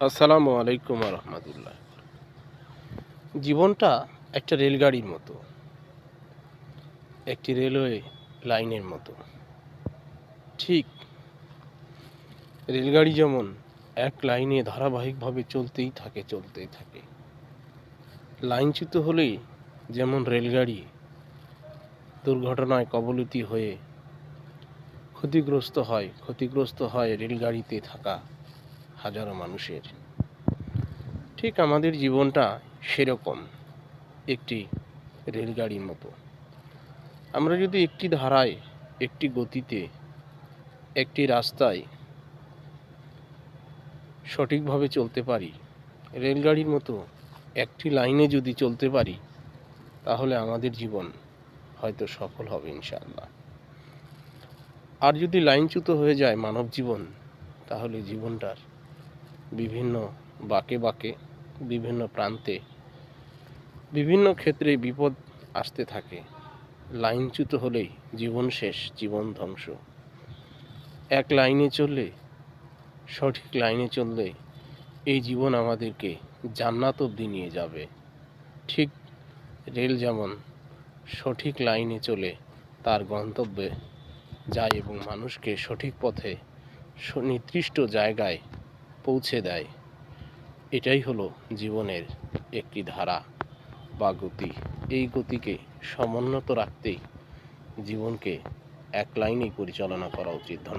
আসসালামু আলাইকুম রহমতুল্লাহ জীবনটা একটা রেলগাড়ির মতো, একটি রেলওয়ে লাইনের মতো। ঠিক রেলগাড়ি যেমন এক লাইনে ধারাবাহিকভাবে চলতেই থাকে চলতেই থাকে। লাইনচ্যুত হলেই যেমন রেলগাড়ি দুর্ঘটনায় কবলিত হয়ে ক্ষতিগ্রস্ত হয় ক্ষতিগ্রস্ত হয় রেলগাড়িতে থাকা হাজারো মানুষের। ঠিক আমাদের জীবনটা সেরকম একটি রেলগাড়ির মতো। আমরা যদি একটি ধারায়, একটি গতিতে, একটি রাস্তায় সঠিকভাবে চলতে পারি, রেলগাড়ির মতো একটি লাইনে যদি চলতে পারি, তাহলে আমাদের জীবন হয়তো সফল হবে ইনশাআল্লাহ। আর যদি লাইনচ্যুত হয়ে যায় মানব জীবন, তাহলে জীবনটার বিভিন্ন বাঁকে বাঁকে, বিভিন্ন প্রান্তে, বিভিন্ন ক্ষেত্রে বিপদ আসতে থাকে। লাইনচ্যুত হলেই জীবন শেষ, জীবন ধ্বংস। এক লাইনে চললে, সঠিক লাইনে চললে এই জীবন আমাদেরকে জান্নাত অবধি নিয়ে যাবে। ঠিক রেল যেমন সঠিক লাইনে চলে, তার গন্তব্যে যায় এবং মানুষকে সঠিক পথে সুনির্দিষ্ট জায়গায় পৌঁছে দেয়। এটাই হলো জীবনের একটি ধারা বা গতি। এই গতিকে সমুন্নত রাখতেই জীবনকে এক লাইনেই পরিচালনা করা উচিত।